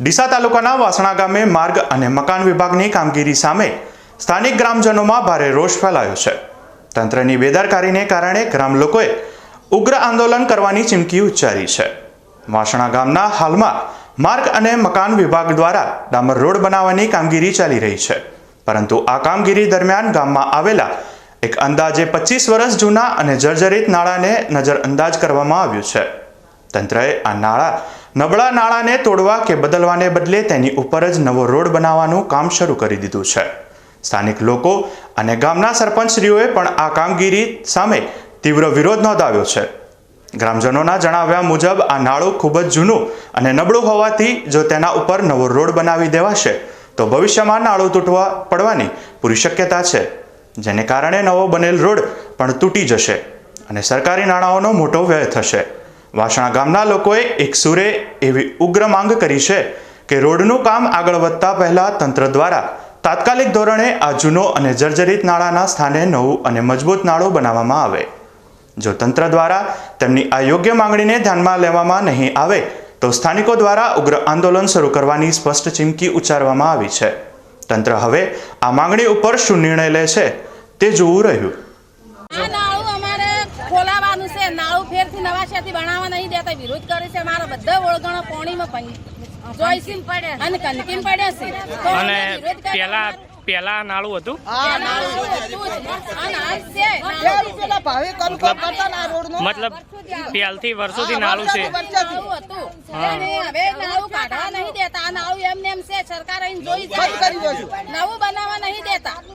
ડીસા તાલુકાના વાસણા ગામે માર્ગ અને મકાન વિભાગની કામગીરી સામે સ્થાનિક ગ્રામજનોમાં ભારે રોષ ફેલાયો છે. તંત્રની બેદરકારીને કારણે ગ્રામ લોકોએ ઉગ્ર આંદોલન કરવાની ચીમકી ઉચ્ચારી છે. વાસણા ગામના હાલમાં માર્ગ અને મકાન વિભાગ દ્વારા ડામર રોડ બનાવવાની કામગીરી ચાલી રહી છે. પરંતુ આ કામગીરી દરમિયાન ગામમાં આવેલા એક અંદાજે પચીસ વર્ષ જૂના અને જર્જરિત નાળાને નજરઅંદાજ કરવામાં આવ્યું છે. તંત્રએ આ નાળા નબળા નાળાને તોડવા કે બદલવાને બદલે તેની ઉપર જ નવો રોડ બનાવવાનું કામ શરૂ કરી દીધું છે. સ્થાનિક લોકો અને ગામના સરપંચશ્રીઓએ પણ આ કામગીરી સામે તીવ્ર વિરોધ નોંધાવ્યો છે. ગ્રામજનોના જણાવ્યા મુજબ આ નાળું ખૂબ જ જૂનું અને નબળું હોવાથી જો તેના ઉપર નવો રોડ બનાવી દેવાશે, તો ભવિષ્યમાં નાળું તૂટવા પડવાની પૂરી શક્યતા છે. જેને કારણે નવો બનેલ રોડ પણ તૂટી જશે અને સરકારી નાણાંઓનો મોટો વ્યય થશે. વાસણા ગામના લોકોએ એક સુરે એવી ઉગ્ર માંગ કરી છે કે રોડનું કામ આગળ વધતા પહેલા તંત્ર દ્વારા તાત્કાલિક ધોરણે આ જૂનો અને જર્જરિત નાળાના સ્થાને નવું અને મજબૂત નાળું બનાવવામાં આવે. જો તંત્ર દ્વારા તેમની આ યોગ્ય માંગણીને ધ્યાનમાં લેવામાં નહીં આવે, તો સ્થાનિકો દ્વારા ઉગ્ર આંદોલન શરૂ કરવાની સ્પષ્ટ ચીમકી ઉચ્ચારવામાં આવી છે. તંત્ર હવે આ માંગણી ઉપર શું નિર્ણય લે છે તે જોવું રહ્યું આ નાળું અમારે ખોલાવાનું છે નાળું ફેરથી નવા શેરથી બનાવવા નહીં દેતા. વિરોધ કરે છે મારા બધા ઓળગણો પોણીમાં જોઈસીમ પડે અને કંકીમ પડે છે. અને પેલા પેલા નાળું હતું. મતલબ પહેલથી વર્ષોથી નાળું છે. નાળું હવે નાળું કાઢવા નહીં દેતા. આ નાળું એમને એમ છે સરકાર જોઈ નવું બનાવવા નહીં દેતા.